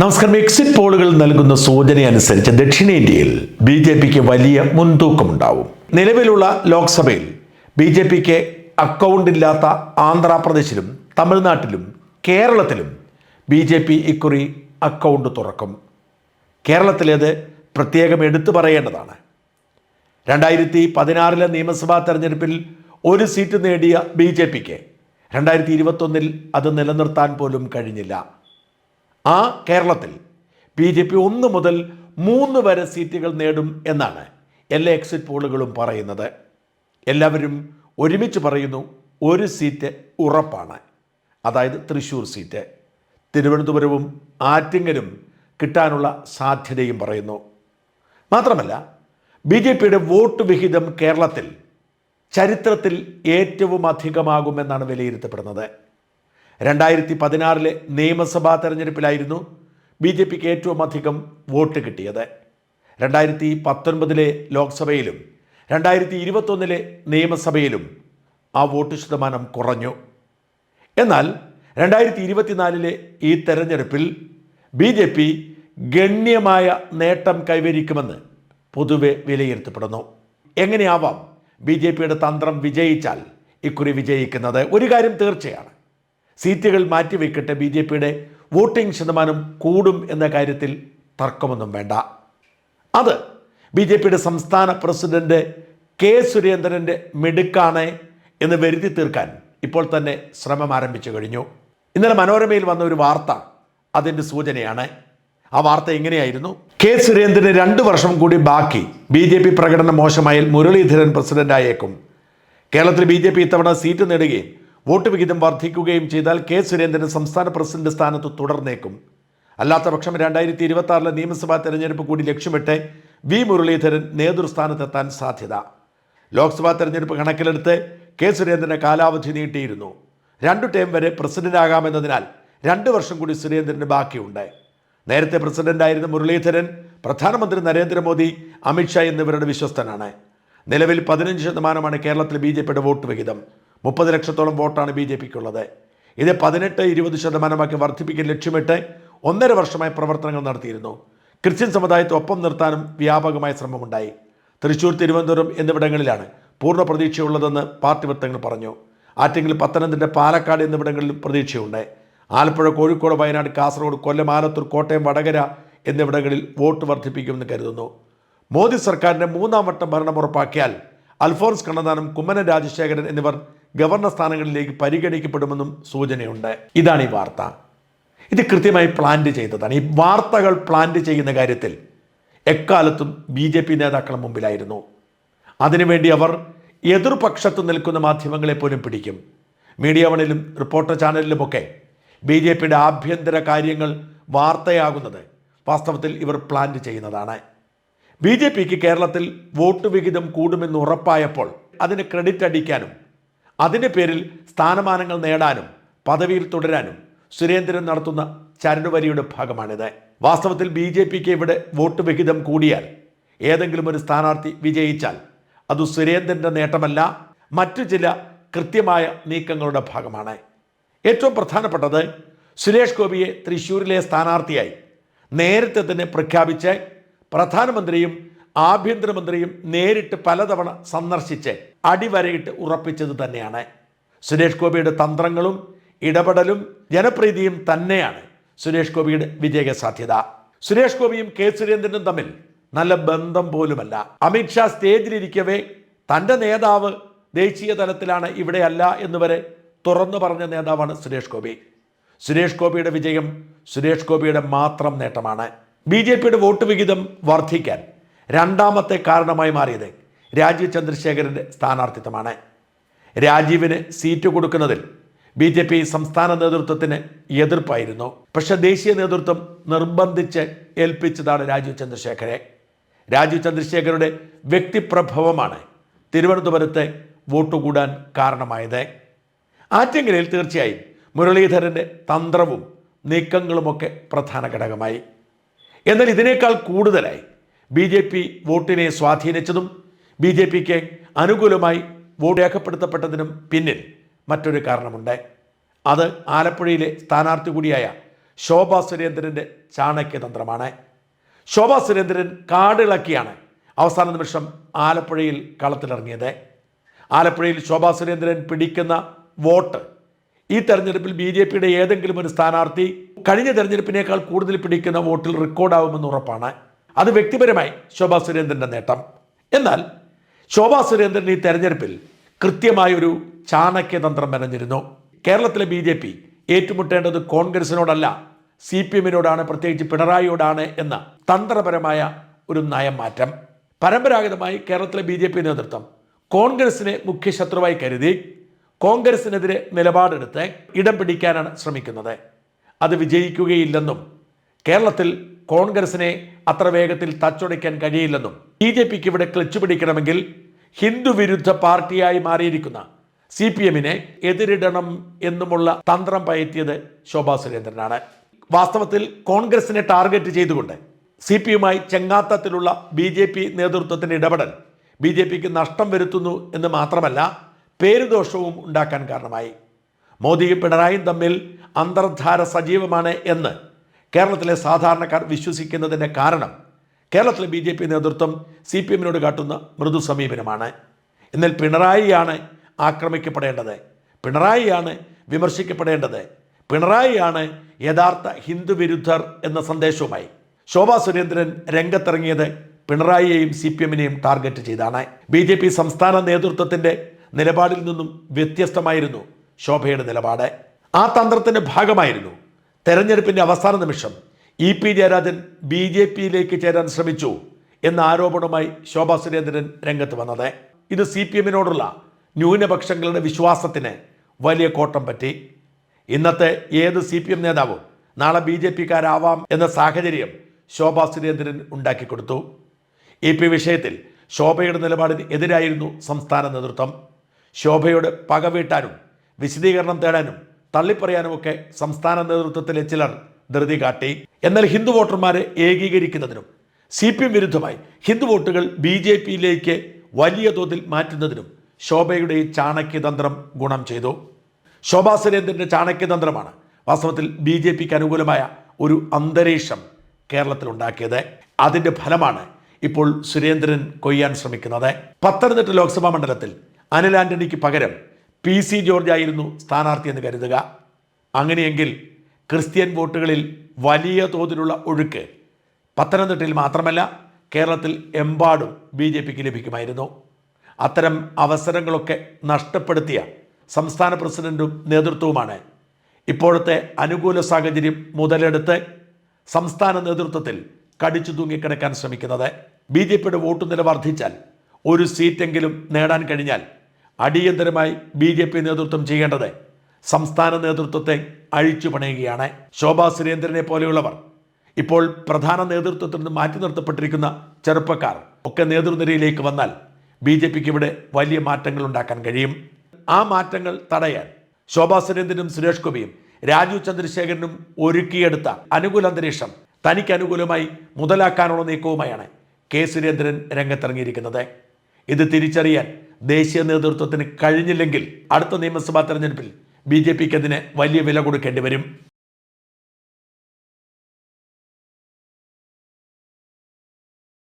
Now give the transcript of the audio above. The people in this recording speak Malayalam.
നമസ്കാരം. എക്സിറ്റ് പോളുകൾ നൽകുന്ന സൂചന അനുസരിച്ച് ദക്ഷിണേന്ത്യയിൽ ബി ജെ പിക്ക് വലിയ മുൻതൂക്കമുണ്ടാവും. നിലവിലുള്ള ലോക്സഭയിൽ ബി ജെ പിക്ക് അക്കൗണ്ട് ഇല്ലാത്ത ആന്ധ്രാപ്രദേശിലും തമിഴ്നാട്ടിലും കേരളത്തിലും ബി ജെ പി ഇക്കുറി അക്കൗണ്ട് തുറക്കും. കേരളത്തിലേത് പ്രത്യേകം എടുത്തു പറയേണ്ടതാണ്. രണ്ടായിരത്തി പതിനാറിലെ നിയമസഭാ തെരഞ്ഞെടുപ്പിൽ ഒരു സീറ്റ് നേടിയ ബി ജെ പിക്ക് രണ്ടായിരത്തി ഇരുപത്തൊന്നിൽ അത് നിലനിർത്താൻ പോലും കഴിഞ്ഞില്ല. ആ കേരളത്തിൽ ബി ജെ പി ഒന്ന് മുതൽ മൂന്ന് വരെ സീറ്റുകൾ നേടും എന്നാണ് എല്ലാ എക്സിറ്റ് പോളുകളും പറയുന്നത്. എല്ലാവരും ഒരുമിച്ച് പറയുന്നു ഒരു സീറ്റ് ഉറപ്പാണ്. അതായത് തൃശ്ശൂർ സീറ്റ്. തിരുവനന്തപുരവും ആറ്റിങ്ങലും കിട്ടാനുള്ള സാധ്യതയും പറയുന്നു. മാത്രമല്ല ബി ജെ പിയുടെ വോട്ട് വിഹിതം കേരളത്തിൽ ചരിത്രത്തിൽ ഏറ്റവും അധികമാകുമെന്നാണ് വിലയിരുത്തപ്പെടുന്നത്. രണ്ടായിരത്തി പതിനാറിലെ നിയമസഭാ തെരഞ്ഞെടുപ്പിലായിരുന്നു ബി ജെ പിക്ക് ഏറ്റവും അധികം വോട്ട് കിട്ടിയത്. രണ്ടായിരത്തി പത്തൊൻപതിലെ ലോക്സഭയിലും രണ്ടായിരത്തി ഇരുപത്തൊന്നിലെ നിയമസഭയിലും ആ വോട്ട് ശതമാനം കുറഞ്ഞു. എന്നാൽ രണ്ടായിരത്തി ഇരുപത്തിനാലിലെ ഈ തെരഞ്ഞെടുപ്പിൽ ബി ജെ പി ഗണ്യമായ നേട്ടം കൈവരിക്കുമെന്ന് പൊതുവെ വിലയിരുത്തപ്പെടുന്നു. എങ്ങനെയാവാം ബി ജെ പിയുടെ തന്ത്രം വിജയിച്ചാൽ ഇക്കുറി വിജയിക്കുന്നത്? ഒരു കാര്യം തീർച്ചയാണ്. സീറ്റുകൾ മാറ്റിവെക്കട്ടെ ബി ജെ പിയുടെ. വോട്ടിംഗ് ശതമാനം കൂടും എന്ന കാര്യത്തിൽ തർക്കമൊന്നും വേണ്ട. അത് ബി ജെ പിയുടെ സംസ്ഥാന പ്രസിഡന്റ് കെ സുരേന്ദ്രന്റെ മിടുക്കാണ് എന്ന് വരുത്തി തീർക്കാൻ ഇപ്പോൾ തന്നെ ശ്രമം ആരംഭിച്ചു കഴിഞ്ഞു. ഇന്നലെ മനോരമയിൽ വന്ന ഒരു വാർത്ത അതിന്റെ സൂചനയാണ്. ആ വാർത്ത എങ്ങനെയായിരുന്നു? കെ സുരേന്ദ്രന് രണ്ട് വർഷം കൂടി ബാക്കി. ബി ജെ പി പ്രകടനം മോശമായാൽ മുരളീധരൻ പ്രസിഡന്റായേക്കും. കേരളത്തിൽ ബി ജെ പി ഇത്തവണ സീറ്റ് നേടുകയും വോട്ട് വിഹിതം വർദ്ധിക്കുകയും ചെയ്താൽ കെ സുരേന്ദ്രൻ സംസ്ഥാന പ്രസിഡന്റ് സ്ഥാനത്ത് തുടർന്നേക്കും. അല്ലാത്ത പക്ഷം രണ്ടായിരത്തി ഇരുപത്തി ആറിലെ നിയമസഭാ തെരഞ്ഞെടുപ്പ് കൂടി ലക്ഷ്യമിട്ട് വി മുരളീധരൻ നേതൃസ്ഥാനത്തെത്താൻ സാധ്യത. ലോക്സഭാ തെരഞ്ഞെടുപ്പ് കണക്കിലെടുത്ത് കെ സുരേന്ദ്രന് കാലാവധി നീട്ടിയിരുന്നു. രണ്ടു ടേം വരെ പ്രസിഡന്റാകാമെന്നതിനാൽ രണ്ട് വർഷം കൂടി സുരേന്ദ്രന് ബാക്കിയുണ്ട്. നേരത്തെ പ്രസിഡന്റായിരുന്ന മുരളീധരൻ പ്രധാനമന്ത്രി നരേന്ദ്രമോദി അമിത്ഷാ എന്നിവരുടെ വിശ്വസ്തനാണ്. നിലവിൽ പതിനഞ്ച് ശതമാനമാണ് കേരളത്തിൽ ബി ജെ പിയുടെ വോട്ട് വിഹിതം. മുപ്പത് ലക്ഷത്തോളം വോട്ടാണ് ബി ജെ പിക്കുള്ളത്. ഇത് പതിനെട്ട് ഇരുപത് ശതമാനമാക്കി വർദ്ധിപ്പിക്കാൻ ലക്ഷ്യമിട്ട് ഒന്നര വർഷമായി പ്രവർത്തനങ്ങൾ നടത്തിയിരുന്നു. ക്രിസ്ത്യൻ സമുദായത്തെ ഒപ്പം നിർത്താനും വ്യാപകമായ ശ്രമമുണ്ടായി. തൃശൂർ തിരുവനന്തപുരം എന്നിവിടങ്ങളിലാണ് പൂർണ പ്രതീക്ഷയുള്ളതെന്ന് പാർട്ടി വൃത്തങ്ങൾ പറഞ്ഞു. ആറ്റിങ്ങൽ പത്തനംതിട്ട പാലക്കാട് എന്നിവിടങ്ങളിലും പ്രതീക്ഷയുണ്ട്. ആലപ്പുഴ കോഴിക്കോട് വയനാട് കാസർഗോഡ് കൊല്ലം ആലത്തൂർ കോട്ടയം വടകര എന്നിവിടങ്ങളിൽ വോട്ട് വർദ്ധിപ്പിക്കുമെന്ന് കരുതുന്നു. മോദി സർക്കാരിന്റെ മൂന്നാം വട്ടം ഭരണം ഉറപ്പാക്കിയാൽ അൽഫോൺസ് കണ്ണന്താനം കുമ്മനം രാജശേഖരൻ എന്നിവർ ഗവർണർ സ്ഥാനങ്ങളിലേക്ക് പരിഗണിക്കപ്പെടുമെന്നും സൂചനയുണ്ട്. ഇതാണ് ഈ വാർത്ത. ഇത് കൃത്യമായി പ്ലാന്റ് ചെയ്തതാണ്. ഈ വാർത്തകൾ പ്ലാന്റ് ചെയ്യുന്ന കാര്യത്തിൽ എക്കാലത്തും ബി ജെ പി നേതാക്കൾ മുമ്പിലായിരുന്നു. അതിനുവേണ്ടി അവർ എതിർപക്ഷത്ത് നിൽക്കുന്ന മാധ്യമങ്ങളെ പോലും പിടിക്കും. മീഡിയ വണിലും റിപ്പോർട്ടർ ചാനലിലുമൊക്കെ ബി ജെ പിയുടെ ആഭ്യന്തര കാര്യങ്ങൾ വാർത്തയാകുന്നത് വാസ്തവത്തിൽ ഇവർ പ്ലാന്റ് ചെയ്യുന്നതാണ്. ബി ജെ പിക്ക് കേരളത്തിൽ വോട്ട് വിഹിതം കൂടുമെന്ന് ഉറപ്പായപ്പോൾ അതിന് ക്രെഡിറ്റ് അടിക്കാനും അതിന്റെ പേരിൽ സ്ഥാനമാനങ്ങൾ നേടാനും പദവിയിൽ തുടരാനും സുരേന്ദ്രൻ നടത്തുന്ന ചരടുവരിയുടെ ഭാഗമാണിത്. വാസ്തവത്തിൽ ബി ജെ പിക്ക് ഇവിടെ വോട്ട് വിഹിതം കൂടിയാൽ ഏതെങ്കിലും ഒരു സ്ഥാനാർത്ഥി വിജയിച്ചാൽ അത് സുരേന്ദ്രന്റെ നേട്ടമല്ല മറ്റു ചില കൃത്യമായ നീക്കങ്ങളുടെ ഭാഗമാണ്. ഏറ്റവും പ്രധാനപ്പെട്ടത് സുരേഷ് ഗോപിയെ തൃശ്ശൂരിലെ സ്ഥാനാർത്ഥിയായി നേരത്തെ തന്നെ പ്രഖ്യാപിച്ച് പ്രധാനമന്ത്രിയും ആഭ്യന്തരമന്ത്രിയും നേരിട്ട് പലതവണ സന്ദർശിച്ച് അടിവരയിട്ട് ഉറപ്പിച്ചത് തന്നെയാണ്. സുരേഷ് ഗോപിയുടെ തന്ത്രങ്ങളും ഇടപെടലും ജനപ്രീതിയും തന്നെയാണ് സുരേഷ് ഗോപിയുടെ വിജയ സാധ്യത സുരേഷ് ഗോപിയും കെ സുരേന്ദ്രനും തമ്മിൽ നല്ല ബന്ധം പോലുമല്ല. അമിത്ഷാ സ്റ്റേജിലിരിക്കവേ തന്റെ നേതാവ് ദേശീയ തലത്തിലാണ് ഇവിടെയല്ല എന്നുവരെ തുറന്നു പറഞ്ഞ നേതാവാണ് സുരേഷ് ഗോപി. സുരേഷ് ഗോപിയുടെ വിജയം സുരേഷ് ഗോപിയുടെ മാത്രം നേട്ടമാണ്. ബി ജെ പിയുടെ വോട്ട് വിഹിതം വർദ്ധിക്കാൻ രണ്ടാമത്തെ കാരണമായി മാറിയത് രാജീവ് ചന്ദ്രശേഖരന്റെ സ്ഥാനാർത്ഥിത്വമാണ്. രാജീവിന് സീറ്റ് കൊടുക്കുന്നതിൽ ബി ജെ പി സംസ്ഥാന നേതൃത്വത്തിന് എതിർപ്പായിരുന്നു. പക്ഷേ ദേശീയ നേതൃത്വം നിർബന്ധിച്ച് ഏൽപ്പിച്ചതാണ് രാജീവ് ചന്ദ്രശേഖരെ. രാജീവ് ചന്ദ്രശേഖരുടെ വ്യക്തിപ്രഭവമാണ് തിരുവനന്തപുരത്തെ വോട്ട് കൂടാൻ കാരണമായത്. ആറ്റിങ്ങലിൽ തീർച്ചയായും മുരളീധരന്റെ തന്ത്രവും നീക്കങ്ങളുമൊക്കെ പ്രധാന ഘടകമായി. എന്നാൽ ഇതിനേക്കാൾ കൂടുതലായി ബി ജെ പി വോട്ടിനെ സ്വാധീനിച്ചതും ബി ജെ പിക്ക് അനുകൂലമായി വോട്ട് രേഖപ്പെടുത്തപ്പെട്ടതിനും പിന്നിൽ മറ്റൊരു കാരണമുണ്ട്. അത് ആലപ്പുഴയിലെ സ്ഥാനാർത്ഥി കൂടിയായ ശോഭാ സുരേന്ദ്രന്റെ ചാണക്യതന്ത്രമാണ് ശോഭാ സുരേന്ദ്രൻ കാടിളക്കിയാണ് അവസാന നിമിഷം ആലപ്പുഴയിൽ കളത്തിലിറങ്ങിയത്. ആലപ്പുഴയിൽ ശോഭാ സുരേന്ദ്രൻ പിടിക്കുന്ന വോട്ട് ഈ തെരഞ്ഞെടുപ്പിൽ ബി ജെ പിയുടെ ഏതെങ്കിലും ഒരു സ്ഥാനാർത്ഥി കഴിഞ്ഞ തെരഞ്ഞെടുപ്പിനേക്കാൾ കൂടുതൽ പിടിക്കുന്ന വോട്ടിൽ റെക്കോർഡാവുമെന്ന് ഉറപ്പാണ്. അത് വ്യക്തിപരമായി ശോഭാ സുരേന്ദ്രന്റെ നേട്ടം. എന്നാൽ ശോഭാ സുരേന്ദ്രൻ ഈ തെരഞ്ഞെടുപ്പിൽ കൃത്യമായൊരു ചാണക്യതന്ത്രം മെനഞ്ഞിരുന്നു. കേരളത്തിലെ ബി ജെ പി ഏറ്റുമുട്ടേണ്ടത് കോൺഗ്രസിനോടല്ല സി പി എമ്മിനോടാണ് പ്രത്യേകിച്ച് പിണറായിയോടാണ് എന്ന തന്ത്രപരമായ ഒരു നയം മാറ്റം പരമ്പരാഗതമായി കേരളത്തിലെ ബി ജെ പി നേതൃത്വം കോൺഗ്രസിനെ മുഖ്യ ശത്രുവായി കരുതി കോൺഗ്രസിനെതിരെ നിലപാടെടുത്ത് ഇടം പിടിക്കാനാണ് ശ്രമിക്കുന്നത്. അത് വിജയിക്കുകയില്ലെന്നും കേരളത്തിൽ കോൺഗ്രസിനെ അത്ര വേഗത്തിൽ തച്ചൊടിക്കാൻ കഴിയില്ലെന്നും ബി ജെ പിക്ക് ഇവിടെ ക്ലച്ച് പിടിക്കണമെങ്കിൽ ഹിന്ദു വിരുദ്ധ പാർട്ടിയായി മാറിയിരിക്കുന്ന സി പി എമ്മിനെ എതിരിടണം എന്നുമുള്ള തന്ത്രം പയറ്റിയത് ശോഭാ സുരേന്ദ്രനാണ്. വാസ്തവത്തിൽ കോൺഗ്രസിനെ ടാർഗറ്റ് ചെയ്തുകൊണ്ട് സി പി യുമായി ചെങ്ങാത്തത്തിലുള്ള ബി ജെ പി നേതൃത്വത്തിന്റെ ഇടപെടൽ ബി ജെ പിക്ക് നഷ്ടം വരുത്തുന്നു എന്ന് മാത്രമല്ല പേരുദോഷവും ഉണ്ടാക്കാൻ കാരണമായി. മോദിയും പിണറായിയും തമ്മിൽ അന്തർധാര സജീവമാണ് എന്ന് കേരളത്തിലെ സാധാരണക്കാർ വിശ്വസിക്കുന്നതിന്റെ കാരണം കേരളത്തിലെ ബി ജെ പി നേതൃത്വം സി പി എമ്മിനോട് കാട്ടുന്ന മൃദു സമീപനമാണ്. എന്നാൽ പിണറായിയാണ് ആക്രമിക്കപ്പെടേണ്ടത്. പിണറായിയാണ് വിമർശിക്കപ്പെടേണ്ടത്. പിണറായിയാണ് യഥാർത്ഥ ഹിന്ദുവിരുദ്ധർ എന്ന സന്ദേശവുമായി. ശോഭാ സുരേന്ദ്രൻ രംഗത്തിറങ്ങിയത് പിണറായിയെയും സി പി എമ്മിനെയും ടാർഗറ്റ് ചെയ്താണ്. ബി ജെ പി സംസ്ഥാന നേതൃത്വത്തിന്റെ നിലപാടിൽ നിന്നും വ്യത്യസ്തമായിരുന്നു ശോഭയുടെ നിലപാട്. ആ തന്ത്രത്തിന്റെ ഭാഗമായിരുന്നു തെരഞ്ഞെടുപ്പിന്റെ അവസാന നിമിഷം E P Jayarajan B J പിയിലേക്ക് ചേരാൻ ശ്രമിച്ചു എന്ന ആരോപണവുമായി ശോഭാ സുരേന്ദ്രൻ രംഗത്ത് വന്നത്. ഇത് സി പി എമ്മിനോടുള്ള ന്യൂനപക്ഷങ്ങളുടെ വിശ്വാസത്തിന് വലിയ കോട്ടം പറ്റി. ഇന്നത്തെ ഏത് സി പി എം നേതാവും നാളെ ബി ജെ പിക്കാരാവാം എന്ന സാഹചര്യം ശോഭാ സുരേന്ദ്രൻ ഉണ്ടാക്കിക്കൊടുത്തു ഇ പി വിഷയത്തിൽ ശോഭയുടെ നിലപാടിന് എതിരായിരുന്നു സംസ്ഥാന നേതൃത്വം. ശോഭയോട് പകവീട്ടാനും വിശദീകരണം തേടാനും തള്ളിപ്പറയാനുമൊക്കെ സംസ്ഥാന നേതൃത്വത്തിലെ ചിലർ ധൃതി കാട്ടി. എന്നാൽ ഹിന്ദു വോട്ടർമാരെ ഏകീകരിക്കുന്നതിനും സി പി എം വിരുദ്ധമായി ഹിന്ദു വോട്ടുകൾ ബി ജെ പിയിലേക്ക് വലിയ തോതിൽ മാറ്റുന്നതിനും ശോഭയുടെ ഈ ചാണക്യതന്ത്രം ഗുണം ചെയ്തു. ശോഭാ സുരേന്ദ്രന്റെ ചാണക്യതന്ത്രമാണ് വാസ്തവത്തിൽ ബി ജെ പിക്ക് അനുകൂലമായ ഒരു അന്തരീക്ഷം കേരളത്തിൽ ഉണ്ടാക്കിയത് അതിന്റെ ഫലമാണ് ഇപ്പോൾ സുരേന്ദ്രൻ കൊയ്യാൻ ശ്രമിക്കുന്നത്. പത്തനംതിട്ട ലോക്സഭാ മണ്ഡലത്തിൽ അനിൽ ആന്റണിക്ക് പകരം പി സി ജോർജ് ആയിരുന്നു സ്ഥാനാർത്ഥി എന്ന് കരുതുക. അങ്ങനെയെങ്കിൽ ക്രിസ്ത്യൻ വോട്ടുകളിൽ വലിയ തോതിലുള്ള ഒഴുക്ക് പത്തനംതിട്ടയിൽ മാത്രമല്ല കേരളത്തിൽ എമ്പാടും ബി ജെ പിക്ക് ലഭിക്കുമായിരുന്നു. അത്തരം അവസരങ്ങളൊക്കെ നഷ്ടപ്പെടുത്തിയ സംസ്ഥാന പ്രസിഡന്റും നേതൃത്വവുമാണ്. ഇപ്പോഴത്തെ അനുകൂല സാഹചര്യം മുതലെടുത്ത് സംസ്ഥാന നേതൃത്വത്തിൽ കടിച്ചു തൂങ്ങിക്കിടക്കാൻ ശ്രമിക്കുന്നത്. ബി ജെ പിയുടെ വോട്ട് നില വർദ്ധിച്ചാൽ ഒരു സീറ്റെങ്കിലും നേടാൻ കഴിഞ്ഞാൽ അടിയന്തരമായി ബി ജെ പി നേതൃത്വം ചെയ്യേണ്ടത് സംസ്ഥാന നേതൃത്വത്തെ അഴിച്ചു പണയുകയാണ്. ശോഭാ സുരേന്ദ്രനെ പോലെയുള്ളവർ ഇപ്പോൾ പ്രധാന നേതൃത്വത്തിൽ നിന്ന് മാറ്റി നിർത്തപ്പെട്ടിരിക്കുന്ന ചെറുപ്പക്കാർ ഒക്കെ നേതൃനിരയിലേക്ക് വന്നാൽ ബി ജെ പിക്ക് ഇവിടെ വലിയ മാറ്റങ്ങൾ ഉണ്ടാക്കാൻ കഴിയും. ആ മാറ്റങ്ങൾ തടയാൻ ശോഭാ സുരേന്ദ്രനും സുരേഷ് ഗോപിയും രാജു ചന്ദ്രശേഖരനും ഒരുക്കിയെടുത്ത അനുകൂല അന്തരീക്ഷം തനിക്ക് അനുകൂലമായി മുതലാക്കാനുള്ള നീക്കവുമായാണ് കെ സുരേന്ദ്രൻ രംഗത്തിറങ്ങിയിരിക്കുന്നത്. ഇത് തിരിച്ചറിയാൻ ദേശീയ നേതൃത്വത്തിന് കഴിഞ്ഞില്ലെങ്കിൽ അടുത്ത നിയമസഭാ തെരഞ്ഞെടുപ്പിൽ ബി ജെ പിക്ക് അതിന് വലിയ വില കൊടുക്കേണ്ടി വരും?